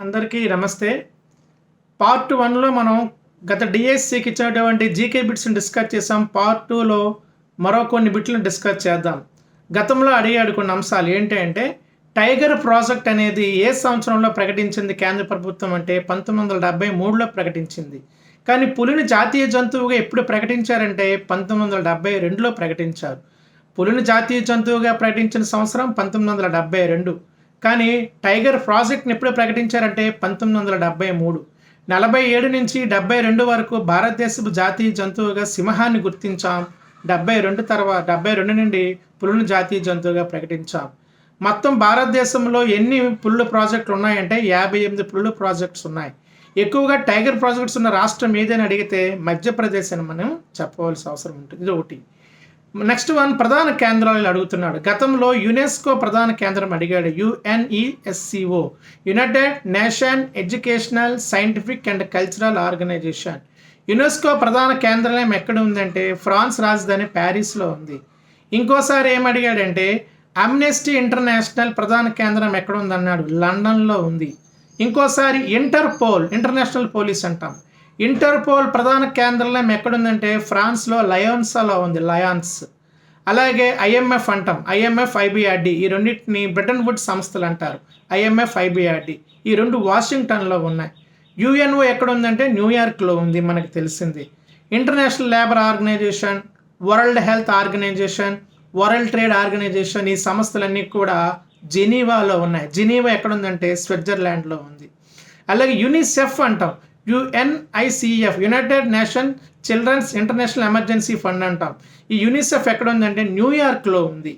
అందరికీ నమస్తే. పార్ట్ వన్లో మనం గత డిఎస్సికి ఇచ్చినటువంటి జీకే బిట్స్ని డిస్కస్ చేసాం పార్ట్ టూలో మరో కొన్ని బిట్లను డిస్కస్ చేద్దాం. గతంలో అడిగాడు కొన్ని అంశాలు ఏంటి అంటే టైగర్ ప్రాజెక్ట్ అనేది ఏ సంవత్సరంలో ప్రకటించింది? కేంద్ర ప్రభుత్వం అంటే పంతొమ్మిది వందల డెబ్బై మూడులో ప్రకటించింది. కానీ పులిని జాతీయ జంతువుగా ఎప్పుడు ప్రకటించారంటే పంతొమ్మిది వందల డెబ్బై రెండులో ప్రకటించారు. పులిని జాతీయ జంతువుగా ప్రకటించిన సంవత్సరం పంతొమ్మిది వందల డెబ్బై రెండు. కానీ టైగర్ ప్రాజెక్ట్ని ఎప్పుడు ప్రకటించారంటే పంతొమ్మిది వందల డెబ్బై మూడు. నలభై ఏడు నుంచి డెబ్బై రెండు వరకు భారతదేశపు జాతీయ జంతువుగా సింహాన్ని గుర్తించాం. డెబ్బై రెండు తర్వాత డెబ్బై రెండు నుండి పులుని జాతీయ జంతువుగా ప్రకటించాం. మొత్తం భారతదేశంలో ఎన్ని పుల్లు ప్రాజెక్టులు ఉన్నాయంటే యాభై ఎనిమిది పుల్లు ప్రాజెక్ట్స్ ఉన్నాయి. ఎక్కువగా టైగర్ ప్రాజెక్ట్స్ ఉన్న రాష్ట్రం ఏదని అడిగితే మధ్యప్రదేశ్ అని మనం చెప్పవలసిన అవసరం ఉంటుంది. ఇది ఒకటి. నెక్స్ట్ వన్ ప్రధాన కేంద్రాలు అడుగుతున్నాడు. గతంలో యునెస్కో ప్రధాన కేంద్రం అడిగాడు. U N E S C O United Nation Educational Scientific and Cultural Organisation. UNESCO ప్రధాన కేంద్రం ఎక్కడ ఉందంటే ఫ్రాన్స్ రాజధాని ప్యారిస్లో ఉంది. ఇంకోసారి ఏం అడిగాడంటే అమ్నెస్టీ ఇంటర్నేషనల్ ప్రధాన కేంద్రం ఎక్కడ ఉందన్నాడు. లండన్లో ఉంది. ఇంకోసారి ఇంటర్పోల్ ఇంటర్నేషనల్ పోలీస్ అంటాం. ఇంటర్పోల్ ప్రధాన కేంద్రం ఎక్కడుందంటే ఫ్రాన్స్లో లయోన్సాలో ఉంది లయాన్స్. అలాగే ఐఎంఎఫ్ అంటాం ఐఎంఎఫ్ ఐబిఆర్డి ఈ రెండింటిని బ్రిటన్ వుడ్ సంస్థలు అంటారు. ఐఎంఎఫ్ ఐబిఆర్డి ఈ రెండు వాషింగ్టన్లో ఉన్నాయి. యుఎన్ఓ ఎక్కడ ఉందంటే న్యూయార్క్లో ఉంది మనకు తెలిసింది. International Labour Organisation World Health Organisation World Trade Organisation ఈ సంస్థలన్నీ కూడా జెనీవాలో ఉన్నాయి. జెనీవా ఎక్కడ ఉందంటే స్విట్జర్లాండ్లో ఉంది. అలాగే యునిసెఫ్ అంటాం U N I C E F United Nation Children's International Emergency Fund అంటాం. ఈ యునిసెఫ్ ఎక్కడ ఉందంటే న్యూయార్క్లో ఉంది.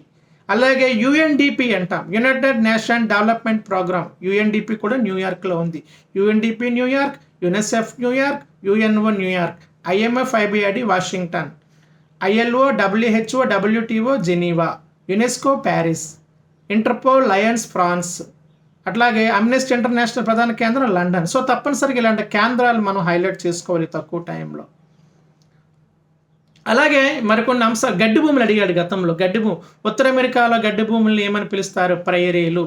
అలాగే యుఎన్డిపి అంటాం. United Nation Development Programme UNDP కూడా న్యూయార్క్లో ఉంది. UNDP New York UNICEF New York UNO New York IMF IBID Washington ILO WHO WTO Geneva UNESCO Paris Interpol Lions France. అట్లాగే అమ్నెస్టీ ఇంటర్నేషనల్ ప్రధాన కేంద్రం లండన్ సో తప్పనిసరిగా ఇలాంటి కేంద్రాలు మనం హైలైట్ చేసుకోవాలి తక్కువ టైంలో అలాగే మరికొన్ని అంశాలు. గడ్డి భూములు అడిగాడు గతంలో. గడ్డి భూమి ఉత్తర అమెరికాలో గడ్డి భూములను ఏమని పిలుస్తారు? ప్రయరీలు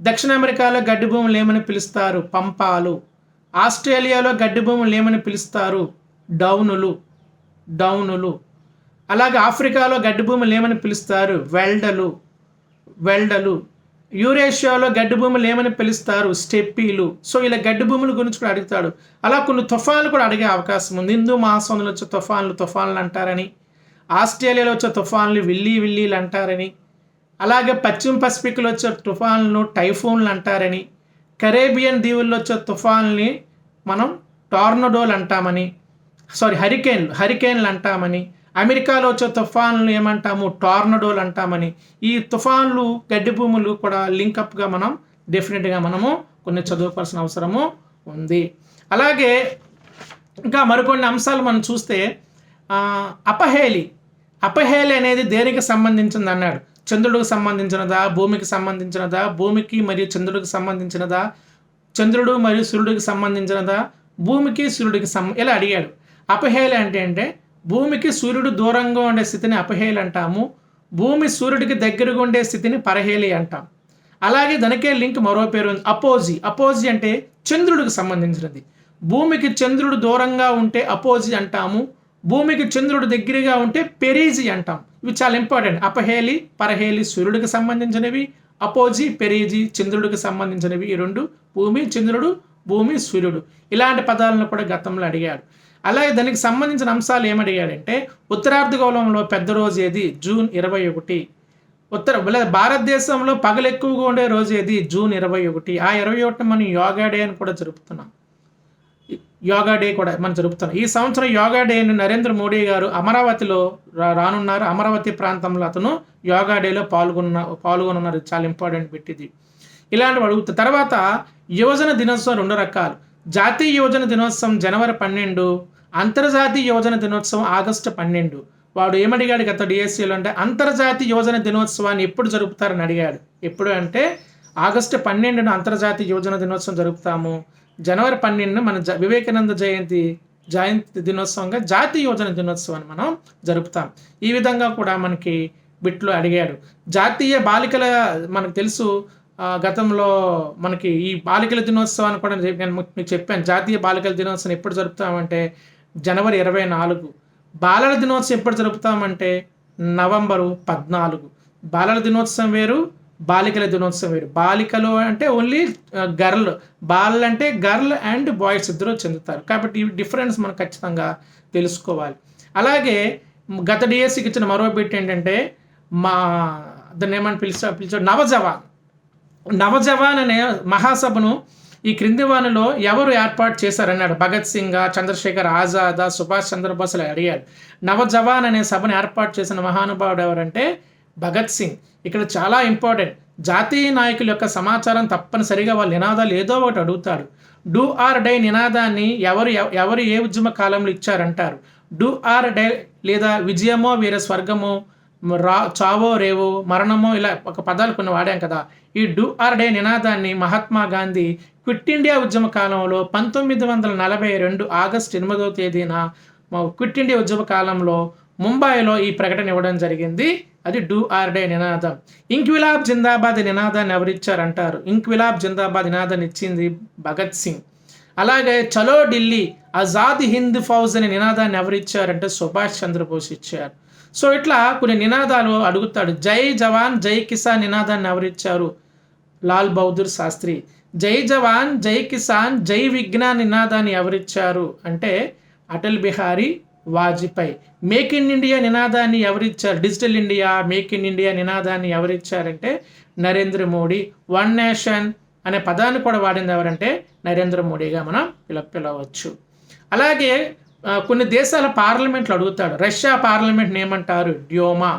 దక్షిణ అమెరికాలో గడ్డి భూములు ఏమని పిలుస్తారు? పంపాలు. ఆస్ట్రేలియాలో గడ్డి భూములు ఏమని పిలుస్తారు? డౌనులు. డౌనులు. అలాగే ఆఫ్రికాలో గడ్డి భూములు ఏమని పిలుస్తారు? వెల్డలు. వెల్డలు. యూరేషియాలో గడ్డి భూములు ఏమని పిలుస్తారు స్టెప్పీలు సో ఇలా గడ్డి భూముల గురించి కూడా అడుగుతాడు. అలా కొన్ని తుఫాన్లు కూడా అడిగే అవకాశం ఉంది. హిందూ మహాసముద్రంలో వచ్చే తుఫాన్లు తుఫాన్లు అంటారని ఆస్ట్రేలియాలో వచ్చే తుఫాన్లు విల్లీ విల్లీలు అంటారని అలాగే పశ్చిమ పసిఫిక్లో వచ్చే తుఫాన్లను టైఫోన్లు అంటారని కరేబియన్ దీవుల్లో వచ్చే తుఫాన్ని మనం టార్నడోలు అంటామని సారీ హరికేన్లు హరికేన్లు అంటామని అమెరికాలో వచ్చే తుఫాన్లు ఏమంటాము? టార్నడోలు అంటామని. ఈ తుఫాన్లు గడ్డి భూములు కూడా లింకప్గా మనం డెఫినెట్గా మనము కొన్ని చదువుకోవాల్సిన అవసరము ఉంది. అలాగే ఇంకా మరికొన్ని అంశాలు మనం చూస్తే అపహేలి అపహేలి అనేది దేనికి సంబంధించింది అన్నాడు. చంద్రుడికి సంబంధించినదా? భూమికి సంబంధించినదా? భూమికి మరియు చంద్రుడికి సంబంధించినదా? చంద్రుడు మరియు సూర్యుడికి సంబంధించినదా? భూమికి సూర్యుడికి సం ఇలా అడిగాడు. అపహేలి అంటే అంటే భూమికి సూర్యుడు దూరంగా ఉండే స్థితిని అపహేలి అంటాము. భూమి సూర్యుడికి దగ్గరగా ఉండే స్థితిని పరహేలి అంటాం. అలాగే దానికే లింక్ మరో పేరు ఉంది. అపోజి. అపోజి అంటే చంద్రుడికి సంబంధించినది. భూమికి చంద్రుడు దూరంగా ఉంటే అపోజి అంటాము. భూమికి చంద్రుడు దగ్గరగా ఉంటే పెరీజి అంటాం. ఇవి చాలా ఇంపార్టెంట్. అపహేలి పరహేలి సూర్యుడికి సంబంధించినవి. అపోజి పెరీజి చంద్రుడికి సంబంధించినవి. ఈ రెండు భూమి చంద్రుడు భూమి సూర్యుడు. ఇలాంటి పదాలను కూడా గతంలో అడిగాడు అలాగే దానికి సంబంధించిన అంశాలు ఏమడిగాడంటే ఉత్తరార్ధగోళంలో పెద్ద రోజు ఏది? జూన్ ఇరవై ఒకటి. ఉత్తర లేదా భారతదేశంలో పగలు ఎక్కువగా ఉండే రోజు ఏది? జూన్ ఇరవై ఒకటి. ఆ ఇరవై ఒకటి మనం యోగా డే అని కూడా జరుపుతున్నాం. యోగా డే కూడా మనం జరుపుతున్నాం. ఈ సంవత్సరం యోగా డేని నరేంద్ర మోడీ గారు అమరావతిలో రా- రానున్నారు. అమరావతి ప్రాంతంలో అతను యోగా డేలో పాల్గొన్న పాల్గొనున్నారు. చాలా ఇంపార్టెంట్ పెట్టింది. ఇది ఇలాంటివి అడుగుతా. తర్వాత యువజన దినోత్సవం రెండు రకాలు. జాతీయ యువజన దినోత్సవం జనవరి పన్నెండు అంతర్జాతీయ యువజన దినోత్సవం ఆగస్టు పన్నెండు. వాడు ఏమడిగాడు గత డిఎస్సీలో అంటే అంతర్జాతీయ యువజన దినోత్సవాన్ని ఎప్పుడు జరుపుతారని అడిగాడు. ఎప్పుడు అంటే ఆగస్టు పన్నెండున అంతర్జాతీయ యువజన దినోత్సవం జరుపుతాము. జనవరి పన్నెండున మన జ వివేకానంద జయంతి జయంతి దినోత్సవంగా జాతీయ యువజన దినోత్సవాన్ని మనం జరుపుతాం. ఈ విధంగా కూడా మనకి బిట్లో అడిగాడు. జాతీయ బాలికల మనకు తెలుసు గతంలో మనకి ఈ బాలికల దినోత్సవాన్ని కూడా నేను నేను మీకు చెప్పాను. జాతీయ బాలికల దినోత్సవం ఎప్పుడు జరుపుతామంటే జనవరి ఇరవై నాలుగు. బాలల దినోత్సవం ఎప్పుడు జరుపుతామంటే నవంబరు పద్నాలుగు. బాలల దినోత్సవం వేరు బాలికల దినోత్సవం వేరు. బాలికలు అంటే ఓన్లీ గర్ల్ బాలలు అంటే గర్ల్ అండ్ బాయ్స్ ఇద్దరు చెందుతారు. కాబట్టి ఈ డిఫరెన్స్ మనం ఖచ్చితంగా తెలుసుకోవాలి. అలాగే గత డిఎస్సికి ఇచ్చిన మరో బిట్ ఏంటంటే మా దాన్ని ఏమని పిలిచా పిలిచాడు నవజవాన్. నవజవాన్ అనే మహాసభను ఈ క్రింది వానిలో ఎవరు ఏర్పాటు చేశారన్నాడు? భగత్ సింగ్ చంద్రశేఖర్ ఆజాద్ సుభాష్ చంద్రబోస్లు అడిగాడు. నవజవాన్ అనే సభను ఏర్పాటు చేసిన మహానుభావుడు ఎవరంటే భగత్ సింగ్. ఇక్కడ చాలా ఇంపార్టెంట్. జాతీయ నాయకుల యొక్క సమాచారం తప్పనిసరిగా వాళ్ళ నినాదాలు ఏదో ఒకటి అడుగుతాడు. డూ ఆర్ డై నినాదాన్ని ఎవరు ఎవరు ఏ ఉద్యమ కాలంలో ఇచ్చారంటారు? డూ ఆర్ డై లేదా విజయమో వీర స్వర్గమో రా చావో రేవో మరణమో ఇలా ఒక పదాలు కొన్ని వాడాం కదా. ఈ డూ ఆర్ డే నినాదాన్ని మహాత్మా గాంధీ క్విట్ ఇండియా ఉద్యమ కాలంలో పంతొమ్మిది వందల నలభై రెండు ఆగస్టు ఎనిమిదవ తేదీన క్విట్ ఇండియా ఉద్యమ కాలంలో ముంబైలో ఈ ప్రకటన ఇవ్వడం జరిగింది. అది డూ ఆర్ డే నినాదం. ఇంక్విలాబ్ జిందాబాద్ నినాదాన్ని ఎవరిచ్చారంటారు ఇంక్విలాబ్ జిందాబాద్ నినాదాన్ని ఇచ్చింది భగత్ సింగ్. అలాగే చలో ఢిల్లీ ఆజాద్ హింద్ ఫౌజ్ అనే నినాదాన్ని ఎవరిచ్చారంటే సుభాష్ చంద్రబోస్ ఇచ్చారు. సో ఇట్లా కొన్ని నినాదాలు అడుగుతాడు. జై జవాన్ జై కిసాన్ నినాదాన్ని ఎవరిచ్చారు లాల్ బహదూర్ శాస్త్రి. జై జవాన్ జై కిసాన్ జై విజ్ఞాన్ నినాదాన్ని ఎవరిచ్చారు? అంటే Atal Bihari Vajpayee. Make in India నినాదాన్ని ఎవరిచ్చారు? Digital India Make in India నినాదాన్ని ఎవరిచ్చారంటే నరేంద్ర మోడీ. వన్ నేషన్ అనే పదాన్ని కూడా వాడింది ఎవరంటే నరేంద్ర మోడీగా మనం పిల పిలవచ్చు. అలాగే కొన్ని దేశాల పార్లమెంట్లు అడుగుతాడు. రష్యా పార్లమెంట్ ఏమంటారు? డ్యోమా.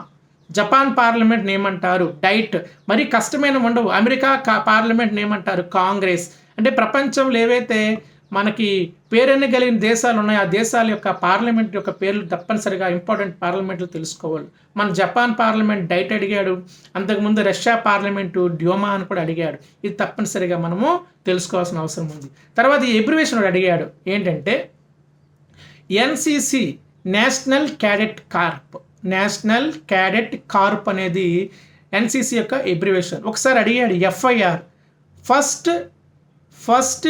జపాన్ పార్లమెంట్ ఏమంటారు డైట్. మరి కష్టమైన ఉండవు అమెరికా కా- పార్లమెంట్ ఏమంటారు కాంగ్రెస్. అంటే ప్రపంచంలో ఏవైతే మనకి పేరెన్ని కలిగిన దేశాలు ఉన్నాయో ఆ దేశాల యొక్క పార్లమెంట్ యొక్క పేర్లు తప్పనిసరిగా ఇంపార్టెంట్ పార్లమెంట్లు తెలుసుకోవాలి. మన జపాన్ పార్లమెంట్ డైట్ అడిగాడు. అంతకుముందు రష్యా పార్లమెంటు డ్యోమా అని కూడా అడిగాడు. ఇది తప్పనిసరిగా మనము తెలుసుకోవాల్సిన అవసరం ఉంది. తర్వాత ఈ ఎబ్రివేషన్ కూడా అడిగాడు. ఏంటంటే NCC National Cadet Corp. National Cadet Corp అనేది ఎన్సిసి యొక్క ఎబ్రివేషన్ ఒకసారి అడిగాడు FIR. First first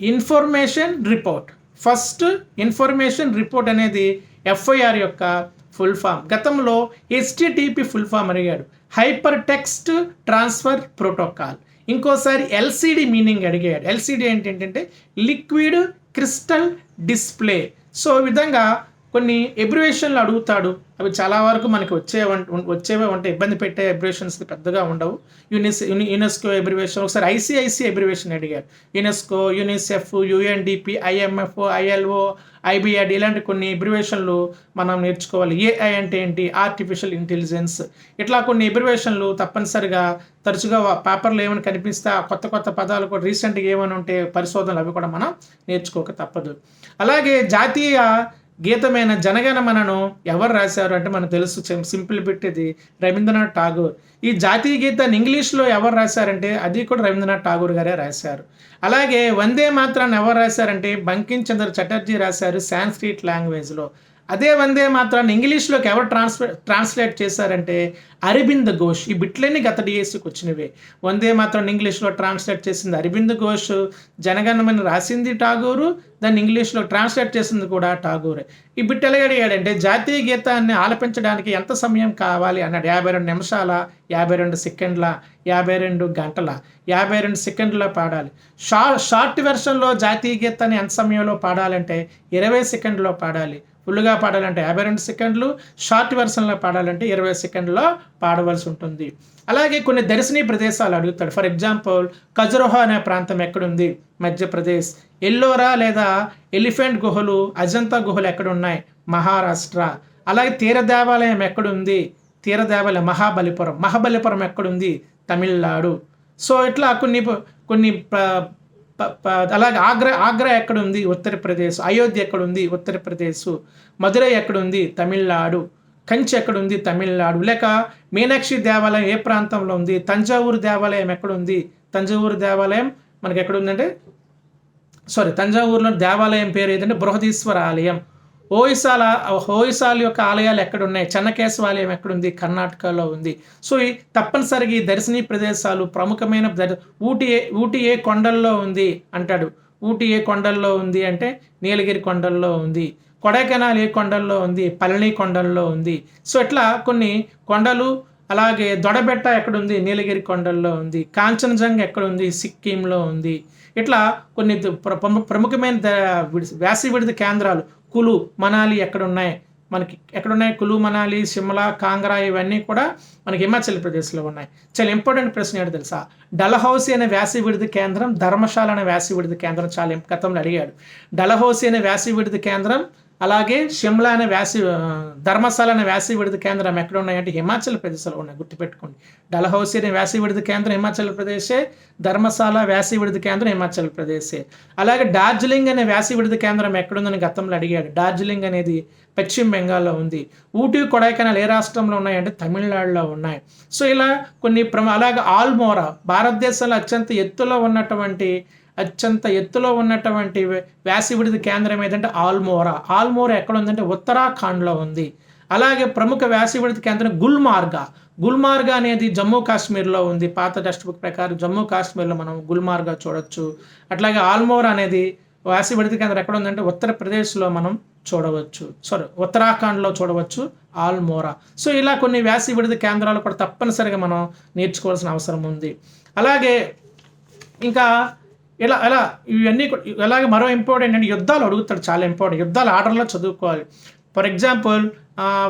information report. First information report అనేది ఎఫ్ఐఆర్ యొక్క ఫుల్ ఫామ్. గతంలో హెచ్టిటిపి ఫుల్ ఫామ్ అడిగాడు. Hyper text transfer protocol. ఇంకోసారి ఎల్సిడి మీనింగ్ అడిగాడు. ఎల్సిడి ఏంటంటే లిక్విడ్ క్రిస్టల్ డిస్ప్లే. సో విధంగా కొన్ని ఎబ్రివేషన్లు అడుగుతాడు. అవి చాలా వరకు మనకి వచ్చే వచ్చేవే ఉంటే ఇబ్బంది పెట్టే ఎబ్రివేషన్స్ పెద్దగా ఉండవు. యునిస్ యుని యునెస్కో ఎబ్రివేషన్ ఒకసారి ఐసిఐసి ఎబ్రివేషన్ అడిగారు. UNESCO UNICEF UNDP IMF ILO IBRD ఇలాంటి కొన్ని ఎబ్రివేషన్లు మనం నేర్చుకోవాలి. ఏఐ అంటే ఏంటి? ఆర్టిఫిషియల్ ఇంటెలిజెన్స్ ఇట్లా కొన్ని ఎబ్రివేషన్లు తప్పనిసరిగా తరచుగా పేపర్లో ఏమైనా కనిపిస్తే ఆ కొత్త కొత్త పదాలు కూడా రీసెంట్గా ఏమైనా ఉంటే పరిశోధనలు అవి కూడా మనం నేర్చుకోక తప్పదు. అలాగే జాతీయ గీతమైన జనగణమనను ఎవరు రాశారు అంటే మనకు తెలుసు సింపుల్ పెట్టేది రవీంద్రనాథ్ ఠాగూర్. ఈ జాతీయ గీతాన్ని ఇంగ్లీష్లో ఎవరు రాశారంటే అది కూడా రవీంద్రనాథ్ ఠాగూర్ గారే రాశారు. అలాగే వందే మాత్రాన్ని ఎవరు రాశారంటే బంకిం చంద్ర చటర్జీ రాశారు సాంస్క్రిట్ లాంగ్వేజ్లో. అదే వందే మాత్రాన్ని ఇంగ్లీష్లోకి ఎవరు ట్రాన్స్ ట్రాన్స్లేట్ చేశారంటే అరవింద్ ఘోష్. ఈ బిట్లన్నీ గత డిఎస్సికి వచ్చినవే. వందే మాత్రం ఇంగ్లీష్లో ట్రాన్స్లేట్ చేసింది అరవింద్ ఘోష్ జనగణమని రాసింది ఠాగూరు దాన్ని ఇంగ్లీష్లో ట్రాన్స్లేట్ చేసింది కూడా ఠాగూరే. ఈ బిట్ ఎలాగడిగాడంటే జాతీయ గీతాన్ని ఆలపించడానికి ఎంత సమయం కావాలి అన్నాడు. యాభై రెండు నిమిషాల యాభై రెండు సెకండ్ల యాభై రెండు గంటల యాభై రెండు సెకండ్లో పాడాలి. షా షార్ట్ వెర్షన్లో జాతీయ గీతాన్ని ఎంత సమయంలో పాడాలంటే ఇరవై సెకండ్లో పాడాలి. ఫుల్గా పాడాలంటే యాభై రెండు సెకండ్లు షార్ట్ వెర్షన్లో పాడాలంటే ఇరవై సెకండ్లో పాడవలసి ఉంటుంది. అలాగే కొన్ని దర్శనీయ ప్రదేశాలు అడుగుతాడు. ఫర్ ఎగ్జాంపుల్ ఖజురహో అనే ప్రాంతం ఎక్కడుంది? మధ్యప్రదేశ్. ఎల్లోరా లేదా ఎలిఫెంట్ గుహలు అజంతా గుహలు ఎక్కడున్నాయి? మహారాష్ట్ర. అలాగే తీర దేవాలయం ఎక్కడుంది? తీర దేవాలయం మహాబలిపురం. మహాబలిపురం ఎక్కడుంది? తమిళనాడు. సో ఇట్లా కొన్ని కొన్ని అలాగే ఆగ్రా ఆగ్రా ఎక్కడుంది? ఉత్తరప్రదేశ్. అయోధ్య ఎక్కడుంది? ఉత్తరప్రదేశ్. మధురై ఎక్కడుంది? తమిళనాడు. కంచి ఎక్కడుంది? తమిళనాడు. లేక మీనాక్షి దేవాలయం ఏ ప్రాంతంలో ఉంది? తంజావూరు దేవాలయం ఎక్కడుంది? తంజావూరు దేవాలయం మనకి ఎక్కడుందంటే సారీ తంజావూరులో దేవాలయం పేరు ఏదంటే బృహదీశ్వర ఆలయం. హోయిసాల హోయిసాల యొక్క ఆలయాలు ఎక్కడ ఉన్నాయి చెన్నకేశవ ఆలయం ఎక్కడుంది? కర్ణాటకలో ఉంది. సో ఈ తప్పనిసరిగా ఈ దర్శనీయ ప్రదేశాలు ప్రముఖమైన దర్- ఊటీ ఏ- ఊటీ ఏ కొండల్లో ఉంది అంటాడు. ఊటీ ఏ కొండల్లో ఉంది అంటే నీలగిరి కొండల్లో ఉంది. కొడైకెనాల్ ఏ కొండల్లో ఉంది? పళని కొండల్లో ఉంది. సో ఇట్లా కొన్ని కొండలు అలాగే దొడబెట్ట ఎక్కడుంది? నీలగిరి కొండల్లో ఉంది. కాంచనజంగ్ ఎక్కడుంది? సిక్కింలో ఉంది. ఇట్లా కొన్ని ప్ర- ప్రముఖమైన ద- విడి- విడిది కేంద్రాలు. కులు మనాలి ఎక్కడ ఉన్నాయి మనకి ఎక్కడున్నాయి? కులు మనాలి సిమ్లా కాంగ్రా ఇవన్నీ కూడా మనకి హిమాచల్ ప్రదేశ్లో ఉన్నాయి. చాలా ఇంపార్టెంట్ ప్రశ్న ఏంటో తెలుసా? డలహౌసి అనే వ్యాసి విడిది కేంద్రం ధర్మశాల అనే వ్యాసి విడిది కేంద్రం చాలా గతంలో అడిగాడు. డలహౌసి అనే వ్యాసి విడిది కేంద్రం అలాగే షిమ్లా అనే వ్యాసి ధర్మశాల అనే వ్యాసి విడుదల కేంద్రం ఎక్కడ ఉన్నాయంటే హిమాచల్ ప్రదేశ్లో ఉన్నాయి గుర్తుపెట్టుకోండి. డల్హౌసీ అనే వ్యాసి విడుదల కేంద్రం హిమాచల్ ప్రదేశే ధర్మశాల వ్యాసి విడుద కేంద్రం హిమాచల్ ప్రదేశే. అలాగే డార్జిలింగ్ అనే వ్యాసి విడుదల కేంద్రం ఎక్కడుందని గతంలో అడిగాడు. డార్జిలింగ్ అనేది పశ్చిమ బెంగాల్లో ఉంది. ఊటీ కొడైకెనాల్ ఏ రాష్ట్రంలో ఉన్నాయంటే తమిళనాడులో ఉన్నాయి. సో ఇలా కొన్ని ప్రమ అలాగే ఆల్మోరా భారతదేశంలో అత్యంత ఎత్తులో ఉన్నటువంటి అత్యంత ఎత్తులో ఉన్నటువంటి వే- విడిది కేంద్రం ఏదంటే ఆల్మోరా. ఆల్మోరా ఎక్కడ ఉందంటే ఉత్తరాఖండ్లో ఉంది. అలాగే ప్రముఖ వేసవి కేంద్రం గుల్మార్గా. గుల్మార్గా అనేది జమ్మూ కాశ్మీర్లో ఉంది. పాత టెక్స్ట్ బుక్ ప్రకారం జమ్మూ కాశ్మీర్లో మనం గుల్మార్గా చూడొచ్చు. అట్లాగే ఆల్మోరా అనేది వేసవి కేంద్రం ఎక్కడ ఉందంటే ఉత్తరప్రదేశ్లో మనం చూడవచ్చు. సారీ ఉత్తరాఖండ్లో చూడవచ్చు ఆల్మోరా. సో ఇలా కొన్ని వ్యాసి విడిది కేంద్రాలు కూడా తప్పనిసరిగా మనం నేర్చుకోవాల్సిన అవసరం ఉంది. అలాగే ఇంకా ఇలా ఇలా ఇవన్నీ కూడా- అలాగే మరో ఇంపార్టెంట్ అంటే యుద్ధాలు అడుగుతాడు చాలా ఇంపార్టెంట్ యుద్ధాలు ఆర్డర్లో చదువుకోవాలి. ఫర్ ఎగ్జాంపుల్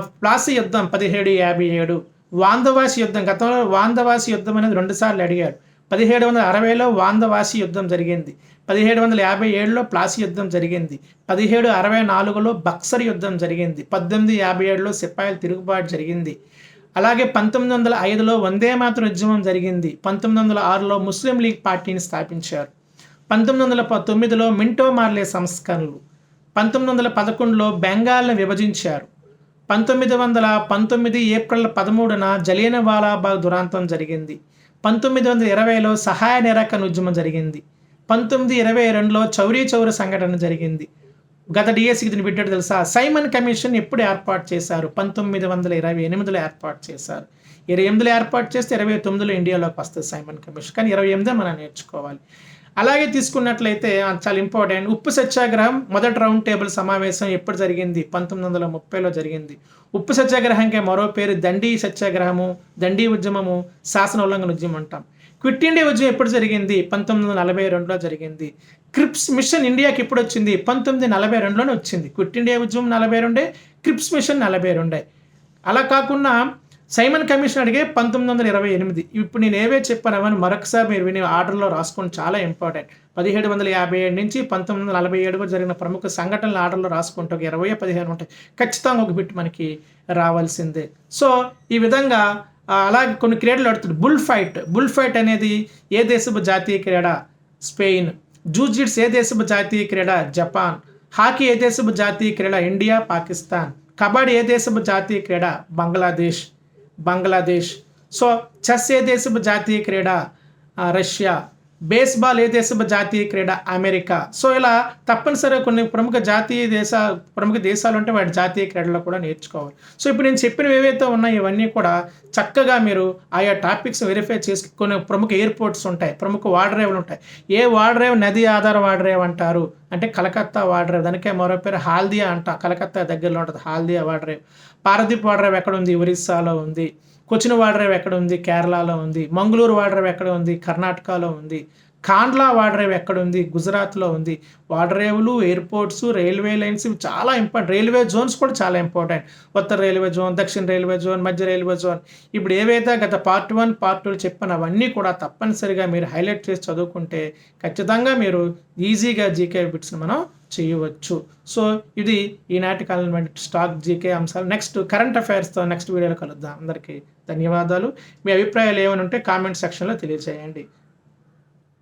ప్లాసీ యుద్ధం పదిహేడు యాభై ఏడు. వాందవాసి యుద్ధం గతంలో వాందవాసి యుద్ధం అనేది రెండుసార్లు అడిగాడు పదిహేడు వందల అరవైలో వాందవాసి యుద్ధం జరిగింది. పదిహేడు వందల యాభై ఏడులో ప్లాసీ యుద్ధం జరిగింది. పదిహేడు అరవై నాలుగులో బక్సర్ యుద్ధం జరిగింది. పద్దెనిమిది యాభై ఏడులో సిపాయిల తిరుగుబాటు జరిగింది. అలాగే పంతొమ్మిది వందల ఐదులో వందే మాతృ ఉద్యమం జరిగింది. పంతొమ్మిది వందల ఆరులో ముస్లిం లీగ్ పార్టీని స్థాపించారు. పంతొమ్మిది వందల ప- తొమ్మిదిలో మింటో మార్లే సంస్కరణలు పంతొమ్మిది వందల పదకొండులో బెంగాల్ను విభజించారు. పంతొమ్మిది వందల పంతొమ్మిది ఏప్రిల్ పదమూడున జలియన వాలాబాగ్ దురాంతం జరిగింది. పంతొమ్మిది వందల ఇరవైలో సహాయ నిరాకరణ ఉద్యమం జరిగింది. పంతొమ్మిది ఇరవై రెండులో చౌరీ చౌరి సంఘటన జరిగింది. గత డిఎస్సికి దీని బిడ్డడు తెలుసా? సైమన్ కమిషన్ ఎప్పుడు ఏర్పాటు చేశారు? పంతొమ్మిది వందల ఇరవై ఎనిమిదిలో ఏర్పాటు చేశారు. ఇరవై ఎనిమిదిలో ఏర్పాటు చేస్తే ఇరవై తొమ్మిదిలో ఇండియాలోకి వస్తుంది సైమన్ కమిషన్. కానీ ఇరవై ఎనిమిదే మనం నేర్చుకోవాలి. అలాగే తీసుకున్నట్లయితే చాలా ఇంపార్టెంట్ ఉప్పు సత్యాగ్రహం మొదటి రౌండ్ టేబుల్ సమావేశం ఎప్పుడు జరిగింది? పంతొమ్మిది వందల ముప్పైలో జరిగింది. ఉప్పు సత్యాగ్రహంకే మరో పేరు దండి సత్యాగ్రహము దండి ఉద్యమము శాసన ఉల్లంఘన ఉద్యమం అంటాం. క్విట్ ఇండియా ఉద్యమం ఎప్పుడు జరిగింది? పంతొమ్మిది వందల నలభై రెండులో జరిగింది. క్రిప్స్ మిషన్ ఇండియాకి ఎప్పుడు వచ్చింది? పంతొమ్మిది నలభై రెండులోనే వచ్చింది. క్విట్ ఇండియా ఉద్యమం నలభై రెండే క్రిప్స్ మిషన్ నలభై రెండే. అలా కాకుండా సైమన్ కమిషన్ అడిగే పంతొమ్మిది వందల ఇరవై ఎనిమిది. ఇప్పుడు నేను ఏవే చెప్పాను అవన్నీ మరొకసారి మీరు విని ఆర్డర్లో రాసుకోండి. చాలా ఇంపార్టెంట్. పదిహేడు వందల యాభై ఏడు నుంచి పంతొమ్మిది వందల నలభై ఏడుగా జరిగిన ప్రముఖ సంఘటనల ఆర్డర్లో రాసుకుంటే ఒక ఇరవై పదిహేను ఉంటాయి. ఖచ్చితంగా ఒక బిట్ మనకి రావాల్సిందే. సో ఈ విధంగా అలాగే కొన్ని క్రీడలు ఆడుతుంది బుల్ ఫైట్. బుల్ ఫైట్ అనేది ఏ దేశపు జాతీయ క్రీడ? స్పెయిన్. జూజిట్స్ ఏ దేశపు జాతీయ క్రీడ? జపాన్. హాకీ ఏ దేశపు జాతీయ క్రీడ? ఇండియా పాకిస్తాన్. కబడ్డీ ఏ దేశపు జాతీయ క్రీడ? బంగ్లాదేశ్. బంగ్లాదేశ్. సో చెస్ ఏ దేశపు జాతీయ క్రీడ? రష్యా. బేస్బాల్ ఏ దేశపు జాతీయ క్రీడ? అమెరికా. సో ఇలా తప్పనిసరిగా కొన్ని ప్రముఖ జాతీయ దేశ ప్రముఖ దేశాలు ఉంటే వాటి జాతీయ క్రీడలో కూడా నేర్చుకోవాలి. సో ఇప్పుడు నేను చెప్పినవి ఏవైతే ఉన్నాయో ఇవన్నీ కూడా చక్కగా మీరు ఆయా టాపిక్స్ వెరిఫై చేసి కొన్ని ప్రముఖ ఎయిర్పోర్ట్స్ ఉంటాయి ప్రముఖ వాడరేవులు ఉంటాయి. ఏ వాడరేవ్ నది ఆధార వాడరేవ్ అంటారు. అంటే కలకత్తా వాడరేవ్ దానికే మరో పేరు హాల్దియా అంట. కలకత్తా దగ్గరలో ఉంటుంది హాల్దియా వాడరేవ్ పారదీప్ వాడరేవ్ ఎక్కడ ఉంది? ఒరిస్సాలో ఉంది. కొచ్చిన వాడరేవు ఎక్కడ ఉంది? కేరళలో ఉంది. మంగళూరు వాడరేవు ఎక్కడ ఉంది? కర్ణాటకలో ఉంది. కాండ్లా వాడరేవు ఎక్కడ ఉంది? గుజరాత్లో ఉంది. వాడరేవులు ఎయిర్పోర్ట్స్ రైల్వే లైన్స్ ఇవి చాలా ఇంపార్టెంట్. రైల్వే జోన్స్ కూడా చాలా ఇంపార్టెంట్. ఉత్తర రైల్వే జోన్ దక్షిణ రైల్వే జోన్ మధ్య రైల్వే జోన్. ఇప్పుడు ఏవైతే గత పార్ట్ వన్ పార్ట్ టూ చెప్పిన అవన్నీ కూడా తప్పనిసరిగా మీరు హైలైట్ చేసి చదువుకుంటే ఖచ్చితంగా మీరు ఈజీగా జీకే బిట్స్ని మనం చేయవచ్చు. సో ఇది ఈనాటి కాలం స్టాక్ జీకే అంశాలు. నెక్స్ట్ కరెంట్ అఫైర్స్తో నెక్స్ట్ వీడియోలో కలుద్దాం. అందరికీ ధన్యవాదాలు. మీ అభిప్రాయాలు ఏమైనా ఉంటే కామెంట్ సెక్షన్లో తెలియజేయండి.